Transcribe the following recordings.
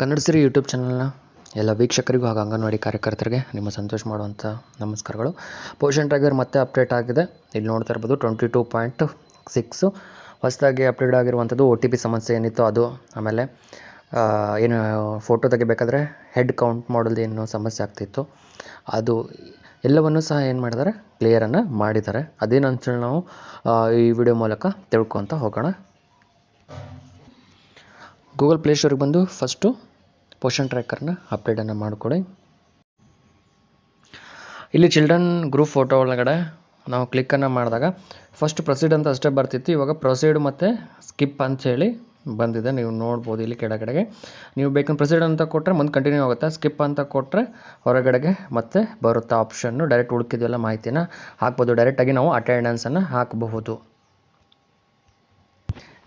ಕನ್ನಡ ಸಿರಿ YouTube ಚಾನಲ್ನ ಎಲ್ಲ ವೀಕ್ಷಕರಿಗೂ ಹಾಗೂ ಅಂಗನವಾಡಿ ಕಾರ್ಯಕರ್ತರಿಗೆ ನಿಮ್ಮ ಸಂತೋಷ ಮಾಡುವಂಥ ನಮಸ್ಕಾರಗಳು. ಪೋಷನ್ ಟ್ರ್ಯಾಗರ್ ಮತ್ತೆ ಅಪ್ಡೇಟ್ ಆಗಿದೆ. ಇಲ್ಲಿ ನೋಡ್ತಾ ಇರ್ಬೋದು ಟ್ವೆಂಟಿ ಟೂ ಪಾಯಿಂಟ್ ಸಿಕ್ಸು ಹೊಸದಾಗಿ ಅಪ್ಡೇಟ್ ಆಗಿರುವಂಥದ್ದು ಒ ಟಿ ಪಿ ಸಮಸ್ಯೆ ಏನಿತ್ತು ಅದು. ಆಮೇಲೆ ಏನು ಫೋಟೋ ತೆಗಿಬೇಕಾದ್ರೆ ಹೆಡ್ ಕೌಂಟ್ ಮಾಡೋದು ಏನು ಸಮಸ್ಯೆ ಆಗ್ತಿತ್ತು. ಅದು ಎಲ್ಲವನ್ನು ಸಹ ಏನು ಮಾಡಿದ್ದಾರೆ ಕ್ಲಿಯರನ್ನು ಮಾಡಿದ್ದಾರೆ ಅದೇನು ಅಂತೇಳಿ ನಾವು ಈ ವಿಡಿಯೋ ಮೂಲಕ ತಿಳ್ಕೊತ ಹೋಗೋಣ. ಗೂಗಲ್ ಪ್ಲೇಸ್ಟೋರಿಗೆ ಬಂದು ಫಸ್ಟು ಪೋಷನ್ ಟ್ರ್ಯಾಕರ್ನ ಅಪ್ಡೇಟನ್ನು ಮಾಡಿಕೊಡಿ. ಇಲ್ಲಿ ಚಿಲ್ಡ್ರನ್ ಗ್ರೂಪ್ ಫೋಟೋ ಒಳಗಡೆ ನಾವು ಕ್ಲಿಕ್ಕನ್ನು ಮಾಡಿದಾಗ ಫಸ್ಟ್ ಪ್ರೊಸೀಡ್ ಅಂತ ಅಷ್ಟೇ ಬರ್ತಿತ್ತು. ಇವಾಗ ಪ್ರೊಸೀಡ್ ಮತ್ತು ಸ್ಕಿಪ್ ಅಂತ ಹೇಳಿ ಬಂದಿದೆ, ನೀವು ನೋಡ್ಬೋದು ಇಲ್ಲಿ ಕೆಳಗಡೆಗೆ. ನೀವು ಬೇಕಂದ್ರೆ ಪ್ರೊಸೀಡ್ ಅಂತ ಕೊಟ್ಟರೆ ಮುಂದೆ ಕಂಟಿನ್ಯೂ ಆಗುತ್ತೆ? ಸ್ಕಿಪ್ ಅಂತ ಕೊಟ್ಟರೆ ಹೊರಗಡೆಗೆ ಮತ್ತೆ ಬರುತ್ತೆ ಆಪ್ಷನ್ನು ಡೈರೆಕ್ಟ್ ಹುಡುಕಿದೆಲ್ಲ ಮಾಹಿತಿನ? ಹಾಕ್ಬೋದು. ಡೈರೆಕ್ಟಾಗಿ ನಾವು ಅಟೆಂಡೆನ್ಸನ್ನು ಹಾಕಬಹುದು.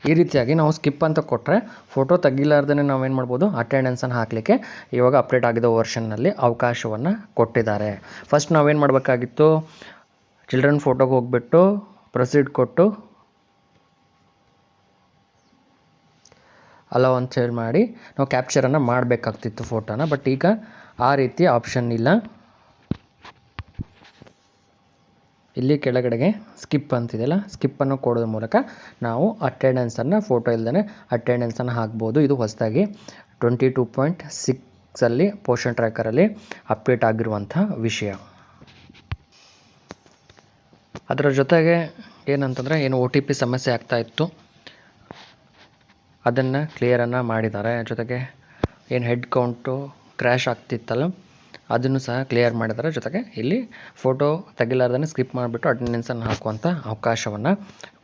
ಈ ರೀತಿಯಾಗಿ ನಾವು ಸ್ಕಿಪ್ ಅಂತ ಕೊಟ್ಟರೆ ಫೋಟೋ ತೆಗಿಲಾರ್ದೇ ನಾವೇನು ಮಾಡ್ಬೋದು? ಅಟೆಂಡೆನ್ಸನ್ನು ಹಾಕಲಿಕ್ಕೆ ಇವಾಗ ಅಪ್ಡೇಟ್ ಆಗಿದ್ದ ವರ್ಷನ್ನಲ್ಲಿ ಅವಕಾಶವನ್ನು ಕೊಟ್ಟಿದ್ದಾರೆ. ಫಸ್ಟ್ ನಾವೇನು ಮಾಡಬೇಕಾಗಿತ್ತು? ಚಿಲ್ಡ್ರನ್ ಫೋಟೋಗೆ ಹೋಗ್ಬಿಟ್ಟು ಪ್ರೊಸೀಡ್ ಕೊಟ್ಟು ಅಲೋ ಅಂತ ಹೇಳಿ ಮಾಡಿ. ನಾವು ಕ್ಯಾಪ್ಚರನ್ನು ಮಾಡಬೇಕಾಗ್ತಿತ್ತು ಫೋಟೋನ ಬಟ್ ಈಗ ಆ ರೀತಿ ಆಪ್ಷನ್ ಇಲ್ಲ. ಇಲ್ಲಿ ಕೆಳಗಡೆಗೆ ಸ್ಕಿಪ್ ಅಂತಿದೆಯಲ್ಲ ಸ್ಕಿಪ್ಪನ್ನು ಕೊಡೋದ್ರ ಮೂಲಕ ನಾವು ಅಟೆಂಡೆನ್ಸನ್ನು ಫೋಟೋ ಇಲ್ಲದೇ ಅಟೆಂಡೆನ್ಸನ್ನು ಹಾಕ್ಬೋದು. ಇದು ಹೊಸದಾಗಿ ಟ್ವೆಂಟಿ ಟೂ ಪಾಯಿಂಟ್ ಸಿಕ್ಸಲ್ಲಿ ಪೋಷನ್ ಟ್ರ್ಯಾಕರಲ್ಲಿ ಅಪ್ಡೇಟ್ ಆಗಿರುವಂಥ ವಿಷಯ. ಅದರ ಜೊತೆಗೆ ಏನಂತಂದರೆ, ಏನು ಒ ಟಿ ಪಿ ಸಮಸ್ಯೆ ಆಗ್ತಾ ಇತ್ತು. ಅದನ್ನು ಕ್ಲಿಯರನ್ನು ಮಾಡಿದ್ದಾರೆ. ಜೊತೆಗೆ ಏನು ಹೆಡ್ ಕೌಂಟು ಕ್ರ್ಯಾಶ್ ಆಗ್ತಿತ್ತಲ್ಲ, ಅದನ್ನು ಸಹ ಕ್ಲಿಯರ್ ಮಾಡಿದ್ದಾರೆ. ಜೊತೆಗೆ ಇಲ್ಲಿ ಫೋಟೋ ತೆಗಿಲಾರ್ದೇ ಸ್ಕಿಪ್ ಮಾಡಿಬಿಟ್ಟು ಅಟೆಂಡೆನ್ಸನ್ನು ಹಾಕುವಂಥ ಅವಕಾಶವನ್ನು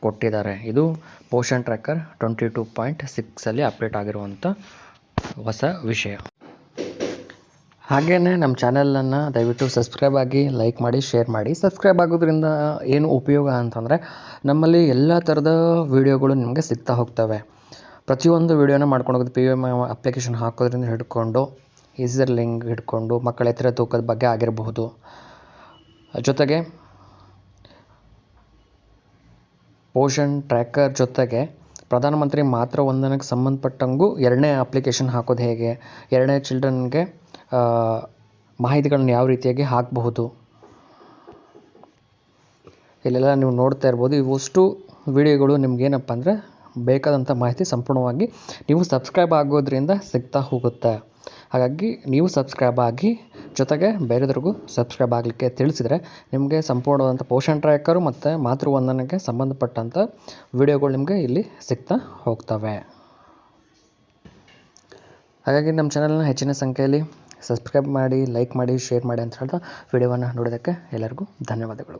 ಕೊಟ್ಟಿದ್ದಾರೆ. ಇದು potion tracker twenty two point ಸಿಕ್ಸಲ್ಲಿ update ಆಗಿರುವಂಥ ಹೊಸ ವಿಷಯ. ಹಾಗೆಯೇ ನಮ್ಮ ಚಾನೆಲನ್ನು ದಯವಿಟ್ಟು ಸಬ್ಸ್ಕ್ರೈಬ್ ಆಗಿ ಲೈಕ್ ಮಾಡಿ ಶೇರ್ ಮಾಡಿ. ಸಬ್ಸ್ಕ್ರೈಬ್ ಆಗೋದ್ರಿಂದ ಏನು ಉಪಯೋಗ ಅಂತಂದರೆ, ನಮ್ಮಲ್ಲಿ ಎಲ್ಲ ಥರದ ವೀಡಿಯೋಗಳು ನಿಮಗೆ ಸಿಗ್ತಾ ಹೋಗ್ತವೆ. ಪ್ರತಿಯೊಂದು ವೀಡಿಯೋನ ಮಾಡ್ಕೊಂಡು ಹೋಗೋದು ಪಿ ಎಂ ಅಪ್ಲಿಕೇಶನ್ ಹಾಕೋದ್ರಿಂದ ಹಿಡ್ಕೊಂಡು ಈಸರ್ ಲಿಂಕ್ ಹಿಡ್ಕೊಂಡು, ಮಕ್ಕಳ ಎತ್ತರ ತೂಕದ ಬಗ್ಗೆ ಆಗಿರಬಹುದು. ಜೊತೆಗೆ ಪೋಷನ್ ಟ್ರ್ಯಾಕರ್ ಜೊತೆಗೆ ಪ್ರಧಾನಮಂತ್ರಿ ಮಾತ್ರ ಒಂದನಕ್ಕೆ ಸಂಬಂಧಪಟ್ಟಂಗೂ ಎರಡನೇ ಅಪ್ಲಿಕೇಶನ್ ಹಾಕೋದು ಹೇಗೆ? ಎರಡನೇ ಚಿಲ್ಡ್ರನ್ಗೆ ಮಾಹಿತಿಗಳನ್ನ ಯಾವ ರೀತಿಯಾಗಿ ಹಾಕಬಹುದು? ಇಲ್ಲೆಲ್ಲ ನೀವು ನೋಡ್ತಾ ಇರ್ಬೋದು. ಇವಷ್ಟು ವಿಡಿಯೋಗಳು ನಿಮ್ಗೇನಪ್ಪ ಅಂದರೆ ಬೇಕಾದಂಥ ಮಾಹಿತಿ ಸಂಪೂರ್ಣವಾಗಿ ನೀವು ಸಬ್ಸ್ಕ್ರೈಬ್ ಆಗೋದ್ರಿಂದ ಸಿಗ್ತಾ ಹೋಗುತ್ತೆ. ಹಾಗಾಗಿ ನೀವು ಸಬ್ಸ್ಕ್ರೈಬ್ ಆಗಿ, ಜೊತೆಗೆ ಬೇರೆದ್ರಿಗೂ ಸಬ್ಸ್ಕ್ರೈಬ್ ಆಗಲಿಕ್ಕೆ ತಿಳಿಸಿದರೆ ನಿಮಗೆ ಸಂಪೂರ್ಣವಾದಂಥ ಪೋಷಣ್ ಟ್ರ್ಯಾಕರು ಮತ್ತು ಮಾತೃವಂದನೆಗೆ ಸಂಬಂಧಪಟ್ಟಂಥ ವಿಡಿಯೋಗಳು ನಿಮಗೆ ಇಲ್ಲಿ ಸಿಗ್ತಾ ಹೋಗ್ತವೆ. ಹಾಗಾಗಿ ನಮ್ಮ ಚಾನಲ್ನ ಹೆಚ್ಚಿನ ಸಂಖ್ಯೆಯಲ್ಲಿ ಸಬ್ಸ್ಕ್ರೈಬ್ ಮಾಡಿ ಲೈಕ್ ಮಾಡಿ ಶೇರ್ ಮಾಡಿ ಅಂತ ಹೇಳ್ತಾ ವಿಡಿಯೋವನ್ನು ನೋಡೋದಕ್ಕೆ ಎಲ್ಲರಿಗೂ ಧನ್ಯವಾದಗಳು.